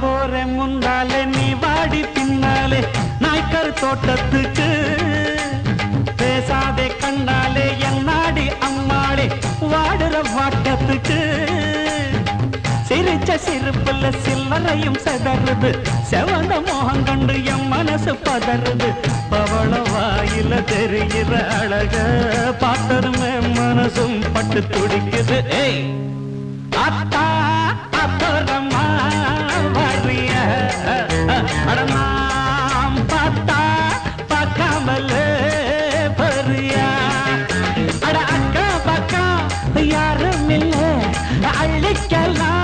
போற முன்னாலே நீ வாடி பின்னாலே நாய்க்கர் தோட்டத்துக்கு. பேசாதே கண்டாலே என் நாடி அம்மாளே வாடுற வாட்டத்துக்கு. சிரிச்ச சிரிப்புல சில்லறையும் செதறுது. செவந்த மோகம் கண்டு என் மனசு பதறுது. பவள வாயில தெரிகிற அழக பார்த்ததுமே மனசும் பட்டு துடிக்குது. ஏய்! கிடைக்கலாம்